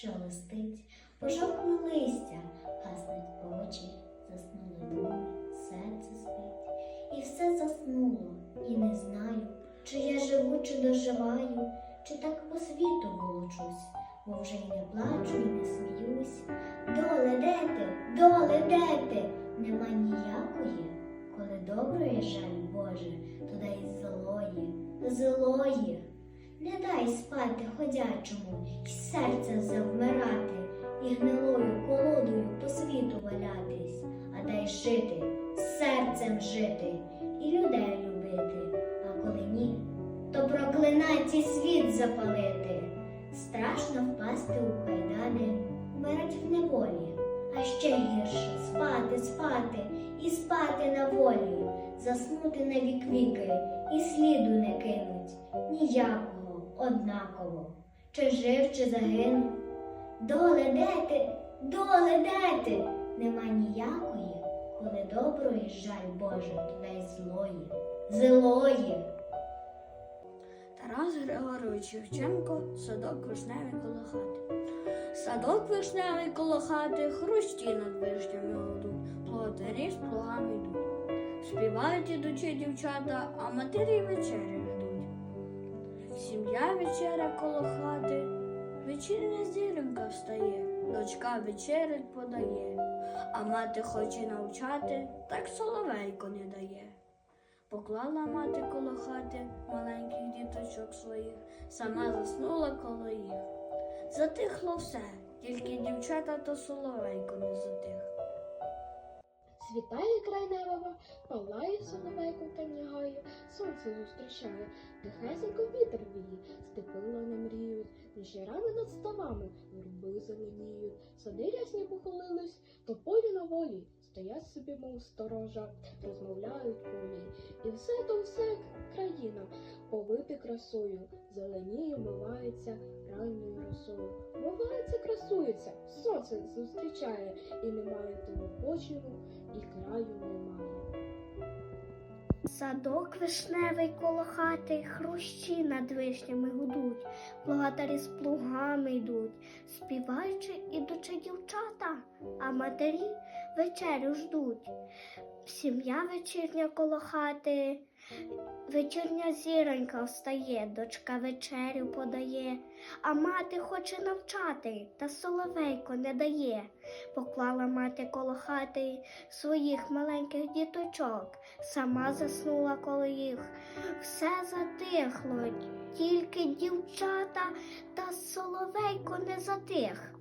що листить, пожовкне листя, гаснуть очі, заснули думи, серце спить. І все заснуло, і не знаю, чи я живу, чи доживаю, чи так по світу волочусь, бо вже й не плачу, і не сміюсь. Доле, де ти, доле, де ти? Нема ніякої, коли доброї жаль Боже, то дай злої, злої. Не дай спати ходячому, й серце завмирати, і гнилою колодою по світу валятись, а дай жити, серцем жити і людей любити, а коли ні, то проклинаті світ запалити. Страшно впасти у кайдани, вмирать в неволі, а ще гірше спати, спати і спати на волі, заснути на вік віки і сліду не кинуть ніякого, однаково, чи жив, чи загинув. Доле де ти, доле де ти? Нема ніякої, коли доброї жаль Боже, дай злої, злої. Тарас Григорович Шевченко, садок вишневий коло хати. Садок вишневий коло хати, хрущі над вишнями гудуть, плотарі з плугами йдуть. Співають ідучі дівчата, а матері вечері ждуть. Сім'я вечеря коло хати, зіронька встає, дочка вечерять подає, а мати хоче навчати, так соловейко не дає. Поклала мати коло хати маленьких діточок своїх, сама заснула коло їх. Затихло все, тільки дівчата та соловейко не затих. Світає край неба, палає соловейко та нягає, сонце зустрічає, тихесенько вітер віє, степила не мріють, вечорами над ставами верби зеленіють, сади рясні похилились, то полі на волі, стоять собі, мов сторожа, розмовляють полі. І все то все країна, повити красою, зеленіє, мивається ранньою росою. Мивається, красується, сонце зустрічає, і немає тому почину, і краю немає. Садок вишневий коло хати, хрущі над вишнями гудуть, плугатарі з плугами йдуть, співаючи ідучи дівчата, а матері вечерю ждуть. Сім'я вечірня коло хати, вечірня зіронька встає, дочка вечерю подає, а мати хоче навчати, та соловейко не дає. Поклала мати коло хати своїх маленьких діточок, сама заснула коло їх. Все затихло, тільки дівчата та соловейко не затих.